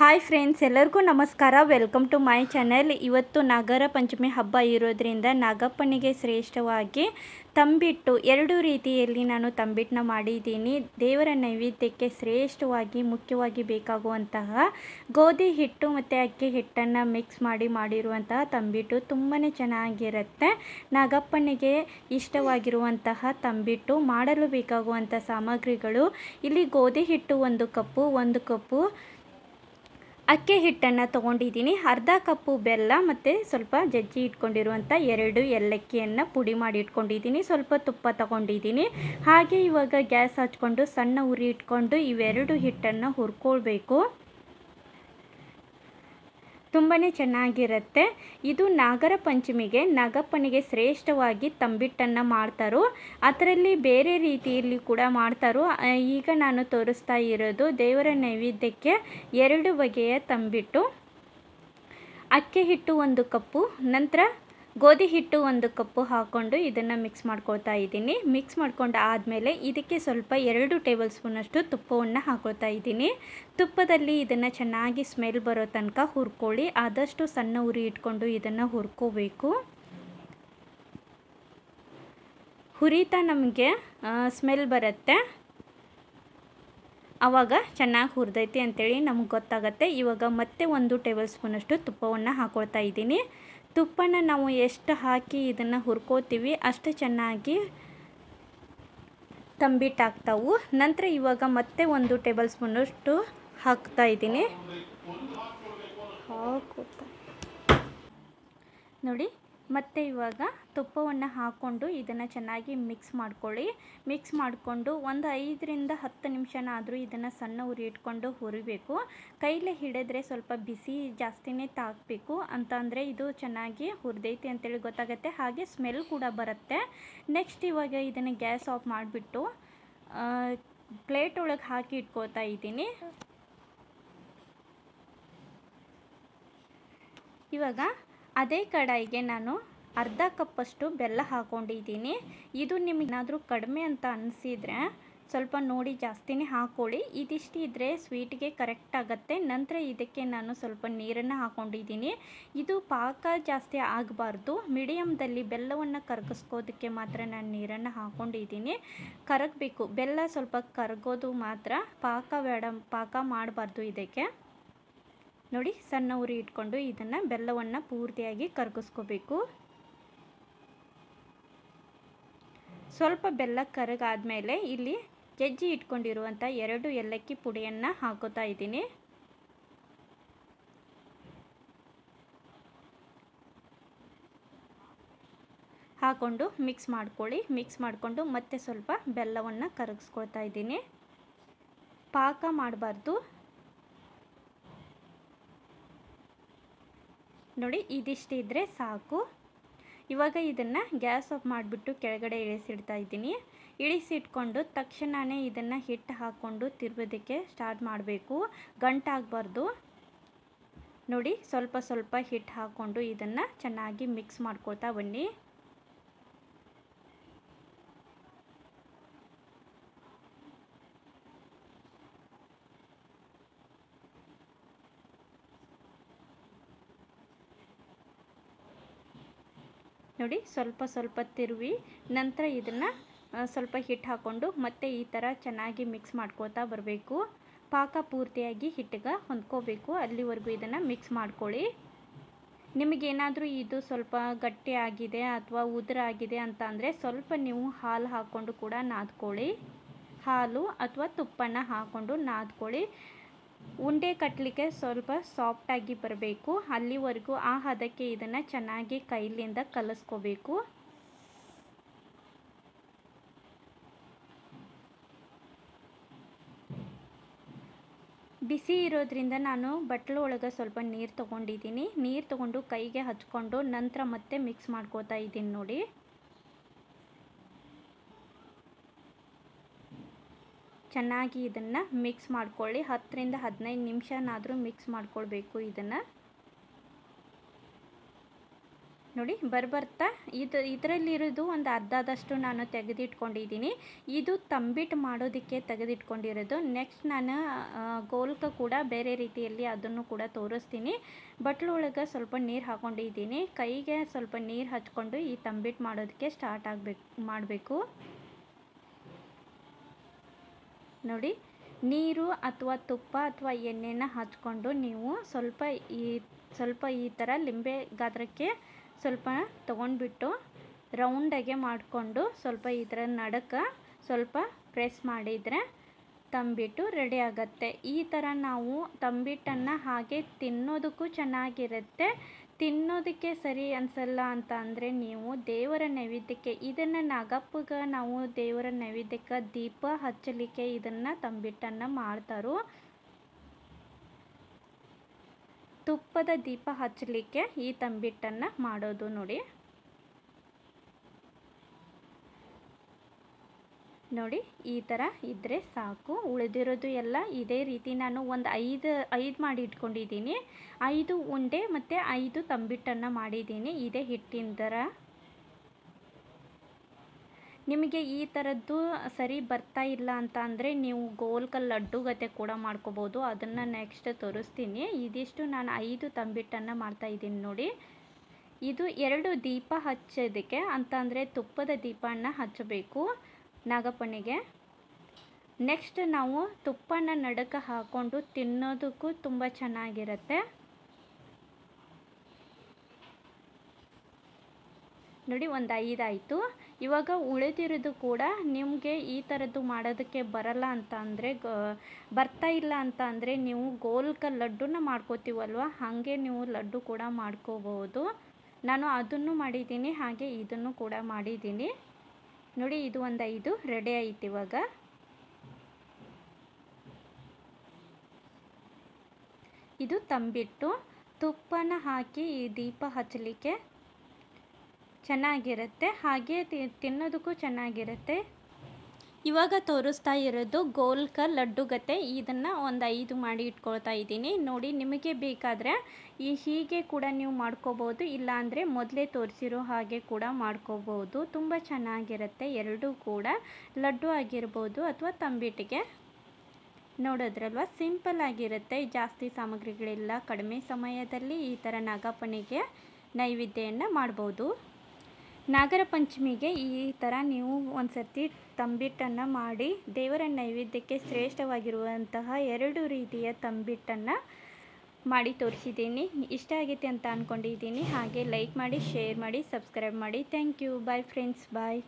Hi friends, ಎಲ್ಲರಿಗೂ ನಮಸ್ಕಾರ. Welcome to my channel. ಇವತ್ತು ನಾಗರ ಪಂಚಮಿ ಹಬ್ಬ ಇರೋದ್ರಿಂದ ನಾಗಪ್ಪನಿಗೆ ಶ್ರೇಷ್ಠವಾಗಿ ತಂಬಿಟ್ಟು ಎರಡು ರೀತಿಯಲ್ಲಿ ನಾನು ತಂಬಿಟ್ಟನ್ನ ಮಾಡಿದ್ದೀನಿ. ದೇವರ ನೈವೇದ್ಯಕ್ಕೆ ಶ್ರೇಷ್ಠವಾಗಿ, ಮುಖ್ಯವಾಗಿ ಬೇಕಾಗುವಂತಹ ಗೋಧಿ ಹಿಟ್ಟು ಮತ್ತು ಅಕ್ಕಿ ಹಿಟ್ಟನ್ನು ಮಿಕ್ಸ್ ಮಾಡಿ ಮಾಡಿರುವಂತಹ ತಂಬಿಟ್ಟು ತುಂಬಾ ಚೆನ್ನಾಗಿರುತ್ತೆ. ನಾಗಪ್ಪನಿಗೆ ಇಷ್ಟವಾಗಿರುವಂತಹ ತಂಬಿಟ್ಟು ಮಾಡಲು ಬೇಕಾಗುವಂಥ ಸಾಮಗ್ರಿಗಳು ಇಲ್ಲಿ ಗೋಧಿ ಹಿಟ್ಟು ಒಂದು ಕಪ್ಪು ಒಂದು ಕಪ್ಪು ಅಕ್ಕಿ ಹಿಟ್ಟನ್ನು ತೊಗೊಂಡಿದ್ದೀನಿ. ಅರ್ಧ ಕಪ್ಪು ಬೆಲ್ಲ ಮತ್ತು ಸ್ವಲ್ಪ ಜಜ್ಜಿ ಇಟ್ಕೊಂಡಿರುವಂಥ ಎರಡು ಏಲಕ್ಕಿಯನ್ನು ಪುಡಿ ಮಾಡಿ ಇಟ್ಕೊಂಡಿದ್ದೀನಿ. ಸ್ವಲ್ಪ ತುಪ್ಪ ತಗೊಂಡಿದ್ದೀನಿ. ಹಾಗೆ ಇವಾಗ ಗ್ಯಾಸ್ ಹಚ್ಕೊಂಡು ಸಣ್ಣ ಉರಿ ಇಟ್ಕೊಂಡು ಇವೆರಡು ಹಿಟ್ಟನ್ನು ಹುರ್ಕೊಳ್ಬೇಕು. ತುಂಬಾ ಚೆನ್ನಾಗಿರುತ್ತೆ. ಇದು ನಾಗರ ಪಂಚಮಿಗೆ ನಾಗಪ್ಪನಿಗೆ ಶ್ರೇಷ್ಠವಾಗಿ ತಂಬಿಟ್ಟನ್ನು ಮಾಡ್ತಾರೋ. ಅದರಲ್ಲಿ ಬೇರೆ ರೀತಿಯಲ್ಲಿ ಕೂಡ ಮಾಡ್ತಾರೋ. ಈಗ ನಾನು ತೋರಿಸ್ತಾ ಇರೋದು ದೇವರ ನೈವೇದ್ಯಕ್ಕೆ ಎರಡು ಬಗೆಯ ತಂಬಿಟ್ಟು. ಅಕ್ಕಿ ಹಿಟ್ಟು ಒಂದು ಕಪ್ಪು, ನಂತರ ಗೋಧಿ ಹಿಟ್ಟು ಒಂದು ಕಪ್ಪು ಹಾಕ್ಕೊಂಡು ಇದನ್ನು ಮಿಕ್ಸ್ ಮಾಡ್ಕೊಳ್ತಾ ಇದ್ದೀನಿ. ಮಿಕ್ಸ್ ಮಾಡ್ಕೊಂಡು ಆದಮೇಲೆ ಇದಕ್ಕೆ ಸ್ವಲ್ಪ ಎರಡು ಟೇಬಲ್ ಸ್ಪೂನಷ್ಟು ತುಪ್ಪವನ್ನು ಹಾಕೊಳ್ತಾ ಇದ್ದೀನಿ. ತುಪ್ಪದಲ್ಲಿ ಇದನ್ನು ಚೆನ್ನಾಗಿ ಸ್ಮೆಲ್ ಬರೋ ತನಕ ಹುರ್ಕೊಳ್ಳಿ. ಆದಷ್ಟು ಸಣ್ಣ ಉರಿ ಇಟ್ಕೊಂಡು ಇದನ್ನು ಹುರ್ಕೋಬೇಕು. ಹುರಿತಾ ನಮಗೆ ಸ್ಮೆಲ್ ಬರುತ್ತೆ. ಆವಾಗ ಚೆನ್ನಾಗಿ ಹುರಿದೈತಿ ಅಂತೇಳಿ ನಮ್ಗೆ ಗೊತ್ತಾಗತ್ತೆ. ಇವಾಗ ಮತ್ತೆ ಒಂದು ಟೇಬಲ್ ಸ್ಪೂನಷ್ಟು ತುಪ್ಪವನ್ನು ಹಾಕೊಳ್ತಾ ಇದ್ದೀನಿ. ತುಪ್ಪನ ನಾವು ಎಷ್ಟು ಹಾಕಿ ಇದನ್ನು ಹುರ್ಕೋತೀವಿ ಅಷ್ಟು ಚೆನ್ನಾಗಿ ತಂಬಿಟ್ಟಾಗ್ತಾವು. ನಂತರ ಇವಾಗ ಮತ್ತೆ ಒಂದು ಟೇಬಲ್ ಸ್ಪೂನಷ್ಟು ಹಾಕ್ತಾ ಇದ್ದೀನಿ. ಹಾಕೋತಾ ನೋಡಿ ಮತ್ತೆ ಇವಾಗ ತುಪ್ಪವನ್ನು ಹಾಕ್ಕೊಂಡು ಇದನ್ನು ಚೆನ್ನಾಗಿ ಮಿಕ್ಸ್ ಮಾಡ್ಕೊಳ್ಳಿ. ಮಿಕ್ಸ್ ಮಾಡಿಕೊಂಡು ಒಂದು ಐದರಿಂದ ಹತ್ತು ನಿಮಿಷನಾದರೂ ಇದನ್ನು ಸಣ್ಣ ಉರಿ ಇಟ್ಕೊಂಡು ಹುರಿಬೇಕು. ಕೈಲೇ ಹಿಡಿದ್ರೆ ಸ್ವಲ್ಪ ಬಿಸಿ ಜಾಸ್ತಿನೇ ತಾಕಬೇಕು ಅಂತಂದರೆ ಇದು ಚೆನ್ನಾಗಿ ಹುರಿದೈತಿ ಅಂತೇಳಿ ಗೊತ್ತಾಗುತ್ತೆ. ಹಾಗೆ ಸ್ಮೆಲ್ ಕೂಡ ಬರುತ್ತೆ. ನೆಕ್ಸ್ಟ್ ಇವಾಗ ಇದನ್ನು ಗ್ಯಾಸ್ ಆಫ್ ಮಾಡಿಬಿಟ್ಟು ಪ್ಲೇಟ್ ಒಳಗೆ ಹಾಕಿ ಇಟ್ಕೋತಾ ಇದ್ದೀನಿ. ಇವಾಗ ಅದೇ ಕಡಾಯಿಗೆ ನಾನು ಅರ್ಧ ಕಪ್ಪಷ್ಟು ಬೆಲ್ಲ ಹಾಕ್ಕೊಂಡಿದ್ದೀನಿ ಇದು ನಿಮಗೇನಾದರೂ ಕಡಿಮೆ ಅಂತ ಅನಿಸಿದರೆ ಸ್ವಲ್ಪ ನೋಡಿ ಜಾಸ್ತಿನೇ ಹಾಕ್ಕೊಳ್ಳಿ ಇದಿಷ್ಟು ಇದ್ದರೆ ಸ್ವೀಟ್ಗೆ ಕರೆಕ್ಟ್ ಆಗುತ್ತೆ. ನಂತರ ಇದಕ್ಕೆ ನಾನು ಸ್ವಲ್ಪ ನೀರನ್ನು ಹಾಕ್ಕೊಂಡಿದ್ದೀನಿ ಇದು ಪಾಕ ಜಾಸ್ತಿ ಆಗಬಾರ್ದು. ಮೀಡಿಯಮ್ದಲ್ಲಿ ಬೆಲ್ಲವನ್ನು ಕರಗಿಸ್ಕೋದಕ್ಕೆ ಮಾತ್ರ ನಾನು ನೀರನ್ನು ಹಾಕ್ಕೊಂಡಿದ್ದೀನಿ ಕರಗಬೇಕು. ಬೆಲ್ಲ ಸ್ವಲ್ಪ ಕರಗೋದು ಮಾತ್ರ ಪಾಕ ಬೇಡ, ಪಾಕ ಮಾಡಬಾರ್ದು ಇದಕ್ಕೆ. ನೋಡಿ, ಸಣ್ಣ ಉರಿ ಇಟ್ಕೊಂಡು ಇದನ್ನು ಬೆಲ್ಲವನ್ನು ಪೂರ್ತಿಯಾಗಿ ಕರಗಿಸ್ಕೋಬೇಕು. ಸ್ವಲ್ಪ ಬೆಲ್ಲ ಕರಗಾದ್ಮೇಲೆ ಇಲ್ಲಿ ಜಜ್ಜಿ ಇಟ್ಕೊಂಡಿರುವಂಥ ಎರಡು ಏಲಕ್ಕಿ ಪುಡಿಯನ್ನು ಹಾಕೋತಾ ಇದ್ದೀನಿ. ಹಾಕೊಂಡು ಮಿಕ್ಸ್ ಮಾಡ್ಕೊಳ್ಳಿ. ಮಿಕ್ಸ್ ಮಾಡಿಕೊಂಡು ಮತ್ತೆ ಸ್ವಲ್ಪ ಬೆಲ್ಲವನ್ನು ಕರಗಿಸ್ಕೊಳ್ತಾ ಇದ್ದೀನಿ. ಪಾಕ ಮಾಡಬಾರ್ದು. ನೋಡಿ, ಇದಿಷ್ಟು ಇದ್ದರೆ ಸಾಕು. ಇವಾಗ ಇದನ್ನು ಗ್ಯಾಸ್ ಆಫ್ ಮಾಡಿಬಿಟ್ಟು ಕೆಳಗಡೆ ಇಳಿಸಿಡ್ತಾ ಇದ್ದೀನಿ. ಇಳಿಸಿಟ್ಕೊಂಡು ತಕ್ಷಣವೇ ಇದನ್ನು ಹಿಟ್ಟು ಹಾಕ್ಕೊಂಡು ತಿರುಗೋದಕ್ಕೆ ಸ್ಟಾರ್ಟ್ ಮಾಡಬೇಕು. ಗಂಟಾಗಬಾರ್ದು ನೋಡಿ, ಸ್ವಲ್ಪ ಸ್ವಲ್ಪ ಹಿಟ್ಟು ಹಾಕ್ಕೊಂಡು ಇದನ್ನು ಚೆನ್ನಾಗಿ ಮಿಕ್ಸ್ ಮಾಡ್ಕೊಳ್ತಾ ಬನ್ನಿ. ನೋಡಿ ಸ್ವಲ್ಪ ಸ್ವಲ್ಪ ತಿರುವಿ ನಂತರ ಇದನ್ನು ಸ್ವಲ್ಪ ಹಿಟ್ಟು ಹಾಕ್ಕೊಂಡು ಮತ್ತೆ ಈ ಥರ ಚೆನ್ನಾಗಿ ಮಿಕ್ಸ್ ಮಾಡ್ಕೋತಾ ಬರಬೇಕು. ಪಾಕ ಪೂರ್ತಿಯಾಗಿ ಹಿಟ್ಟಿಗೆ ಹೊಂದ್ಕೋಬೇಕು. ಅಲ್ಲಿವರೆಗೂ ಇದನ್ನು ಮಿಕ್ಸ್ ಮಾಡ್ಕೊಳ್ಳಿ. ನಿಮಗೇನಾದರೂ ಇದು ಸ್ವಲ್ಪ ಗಟ್ಟಿ ಆಗಿದೆ ಅಥವಾ ಉದುರಾಗಿದೆ ಅಂತ ಅಂದರೆ ಸ್ವಲ್ಪ ನೀವು ಹಾಲು ಹಾಕ್ಕೊಂಡು ಕೂಡ ನಾದ್ಕೊಳ್ಳಿ. ಹಾಲು ಅಥವಾ ತುಪ್ಪನ ಹಾಕ್ಕೊಂಡು ನಾದ್ಕೊಳ್ಳಿ. ಉಂಡೆ ಕಟ್ಟಲಿಕ್ಕೆ ಸ್ವಲ್ಪ ಸಾಫ್ಟಾಗಿ ಬರಬೇಕು. ಅಲ್ಲಿವರೆಗೂ ಆ ಹದಕ್ಕೆ ಇದನ್ನು ಚೆನ್ನಾಗಿ ಕೈಲಿಂದ ಕಲಸ್ಕೋಬೇಕು. ಬಿಸಿ ಇರೋದ್ರಿಂದ ನಾನು ಬಟ್ಲು ಒಳಗೆ ಸ್ವಲ್ಪ ನೀರು ತೊಗೊಂಡಿದ್ದೀನಿ. ನೀರು ತೊಗೊಂಡು ಕೈಗೆ ಹಚ್ಕೊಂಡು ನಂತರ ಮತ್ತೆ ಮಿಕ್ಸ್ ಮಾಡ್ಕೋತಾ ಇದ್ದೀನಿ ನೋಡಿ. ಚೆನ್ನಾಗಿ ಇದನ್ನು ಮಿಕ್ಸ್ ಮಾಡ್ಕೊಳ್ಳಿ. ಹತ್ತರಿಂದ ಹದಿನೈದು ನಿಮಿಷನಾದರೂ ಮಿಕ್ಸ್ ಮಾಡ್ಕೊಳ್ಬೇಕು ಇದನ್ನು. ನೋಡಿ, ಬರ್ಬರ್ತಾ? ಇದು, ಇದರಲ್ಲಿರೋದು ಒಂದು ಅರ್ಧದಷ್ಟು ನಾನು ತೆಗೆದಿಟ್ಕೊಂಡಿದ್ದೀನಿ. ಇದು ತಂಬಿಟ್ಟು ಮಾಡೋದಕ್ಕೆ ತೆಗೆದಿಟ್ಕೊಂಡಿರೋದು. ನೆಕ್ಸ್ಟ್ ನಾನು ಗೋಲ್ಕ ಕೂಡ ಬೇರೆ ರೀತಿಯಲ್ಲಿ ಅದನ್ನು ಕೂಡ ತೋರಿಸ್ತೀನಿ. ಬಟ್ಲೊಳಗೆ ಸ್ವಲ್ಪ ನೀರು ಹಾಕೊಂಡಿದ್ದೀನಿ. ಕೈಗೆ ಸ್ವಲ್ಪ ನೀರು ಹಚ್ಕೊಂಡು ಈ ತಂಬಿಟ್ಟು ಮಾಡೋದಕ್ಕೆ ಸ್ಟಾರ್ಟ್ ಆಗಬೇಕು, ಮಾಡಬೇಕು. ನೋಡಿ, ನೀರು ಅಥವಾ ತುಪ್ಪ ಅಥವಾ ಎಣ್ಣೆನ ಹಚ್ಕೊಂಡು ನೀವು ಸ್ವಲ್ಪ ಈ ಸ್ವಲ್ಪ ಈ ಥರ ಲಿಂಬೆ ಗಾತ್ರಕ್ಕೆ ಸ್ವಲ್ಪ ತೊಗೊಂಡ್ಬಿಟ್ಟು ರೌಂಡಾಗೆ ಮಾಡಿಕೊಂಡು ಸ್ವಲ್ಪ ಈ ಥರ ನಡಕ ಸ್ವಲ್ಪ ಪ್ರೆಸ್ ಮಾಡಿದರೆ ತಂಬಿಟ್ಟು ರೆಡಿ ಆಗುತ್ತೆ. ಈ ಥರ ನಾವು ತಂಬಿಟ್ಟನ್ನು ಹಾಗೆ ತಿನ್ನೋದಕ್ಕೂ ಚೆನ್ನಾಗಿರುತ್ತೆ. ತಿನ್ನೋದಕ್ಕೆ ಸರಿ ಅನಿಸಲ್ಲ ಅಂತ ಅಂದರೆ ನೀವು ದೇವರ ನೈವೇದ್ಯಕ್ಕೆ ಇದನ್ನು ನಾಗಪ್ಪಗೆ ನಾವು ದೇವರ ನೈವೇದ್ಯಕ್ಕೆ ದೀಪ ಹಚ್ಚಲಿಕ್ಕೆ ಇದನ್ನು ತಂಬಿಟ್ಟನ್ನು ಮಾಡ್ತಾರೋ, ತುಪ್ಪದ ದೀಪ ಹಚ್ಚಲಿಕ್ಕೆ ಈ ತಂಬಿಟ್ಟನ್ನು ಮಾಡೋದು ನೋಡಿ. ನೋಡಿ, ಈ ಥರ ಇದ್ದರೆ ಸಾಕು. ಉಳಿದಿರೋದು ಎಲ್ಲ ಇದೇ ರೀತಿ ನಾನು ಒಂದು ಐದು ಐದು ಮಾಡಿ ಇಟ್ಕೊಂಡಿದ್ದೀನಿ. ಐದು ಉಂಡೆ ಮತ್ತು ಐದು ತಂಬಿಟ್ಟನ್ನು ಮಾಡಿದ್ದೀನಿ ಇದೇ ಹಿಟ್ಟಿನ ಥರ ನಿಮಗೆ ಈ ಥರದ್ದು ಸರಿ ಬರ್ತಾ ಇಲ್ಲ ಅಂತ ಅಂದರೆ ನೀವು ಗೋಲ್ಕಲ್ ಲಡ್ಡು ಗತೆ ಕೂಡ ಮಾಡ್ಕೋಬೋದು. ಅದನ್ನು ನೆಕ್ಸ್ಟ್ ತೋರಿಸ್ತೀನಿ. ಇದಿಷ್ಟು ನಾನು ಐದು ತಂಬಿಟ್ಟನ್ನು ಮಾಡ್ತಾಯಿದ್ದೀನಿ ನೋಡಿ. ಇದು ಎರಡು ದೀಪ ಹಚ್ಚೋದಕ್ಕೆ ಅಂತಂದರೆ ತುಪ್ಪದ ದೀಪನ ಹಚ್ಚಬೇಕು. ನಾಗಪ್ಪನಿಗೆ. ನೆಕ್ಸ್ಟ್ ನಾವು ತುಪ್ಪನ ನಡಕ ಹಾಕ್ಕೊಂಡು ತಿನ್ನೋದಕ್ಕೂ ತುಂಬ ಚೆನ್ನಾಗಿರುತ್ತೆ. ನೋಡಿ ಒಂದು ಐದಾಯಿತು. ಇವಾಗ ಉಳಿದಿರೋದು ಕೂಡ ನಿಮಗೆ ಈ ಥರದ್ದು ಮಾಡೋದಕ್ಕೆ ಬರಲ್ಲ ಅಂತ ಅಂದರೆ ಬರ್ತಾ ಇಲ್ಲ ಅಂತ ಅಂದರೆ ನೀವು ಗೋಲ್ಕ ಲಡ್ಡುನ ಮಾಡ್ಕೋತೀವಲ್ವ? ಹಾಗೆ ನೀವು ಲಡ್ಡು ಕೂಡ ಮಾಡ್ಕೋಬಹುದು ನಾನು ಅದನ್ನು ಮಾಡಿದ್ದೀನಿ, ಹಾಗೆ ಇದನ್ನು ಕೂಡ ಮಾಡಿದ್ದೀನಿ. ನೋಡಿ, ಇದು ಒಂದು ಐದು ರೆಡಿ ಆಯ್ತು ಇವಾಗ. ಇದು ತಂಬಿಟ್ಟು ತುಪ್ಪನ ಹಾಕಿ ಈ ದೀಪ ಹಚ್ಚಲಿಕ್ಕೆ ಚೆನ್ನಾಗಿರುತ್ತೆ. ಹಾಗೆ ತಿನ್ನೋದಕ್ಕೂ ಚೆನ್ನಾಗಿರುತ್ತೆ. ಇವಾಗ ತೋರಿಸ್ತಾ ಇರೋದು ಗೋಲ್ಕ ಲಡ್ಡು ಗತೆ ಇದನ್ನು ಒಂದು ಐದು ಮಾಡಿ ಇಟ್ಕೊಳ್ತಾ ಇದ್ದೀನಿ. ನೋಡಿ, ನಿಮಗೆ ಬೇಕಾದರೆ ಈ ಹೀಗೆ ಕೂಡ ನೀವು ಮಾಡ್ಕೋಬೋದು. ಇಲ್ಲಾಂದರೆ ಮೊದಲೇ ತೋರಿಸಿರೋ ಹಾಗೆ ಕೂಡ ಮಾಡ್ಕೋಬೋದು. ತುಂಬ ಚೆನ್ನಾಗಿರುತ್ತೆ. ಎರಡೂ ಕೂಡ ಲಡ್ಡು ಆಗಿರ್ಬೋದು ಅಥವಾ ತಂಬಿಟ್ಟಿಗೆ. ನೋಡೋದ್ರಲ್ವ? ಸಿಂಪಲ್ ಆಗಿರುತ್ತೆ. ಜಾಸ್ತಿ ಸಾಮಗ್ರಿಗಳಿಲ್ಲ ಕಡಿಮೆ ಸಮಯದಲ್ಲಿ ಈ ಥರ ನಾಗಪ್ಪನಿಗೆ ನೈವೇದ್ಯವನ್ನು ಮಾಡ್ಬೋದು. ನಾಗರ ಪಂಚಮಿಗೆ ಈ ಥರ ನೀವು ಒಂದು ಸರ್ತಿ ತಂಬಿಟ್ಟನ್ನು ಮಾಡಿ ದೇವರ ನೈವೇದ್ಯಕ್ಕೆ ಶ್ರೇಷ್ಠವಾಗಿರುವಂತಹ ಎರಡು ರೀತಿಯ ತಂಬಿಟ್ಟನ್ನು ಮಾಡಿ ತೋರಿಸಿದ್ದೀನಿ. ಇಷ್ಟ ಆಗೈತೆ ಅಂತ ಅಂದ್ಕೊಂಡಿದ್ದೀನಿ ಹಾಗೆ ಲೈಕ್ ಮಾಡಿ ಶೇರ್ ಮಾಡಿ ಸಬ್ಸ್ಕ್ರೈಬ್ ಮಾಡಿ. Thank you bye friends bye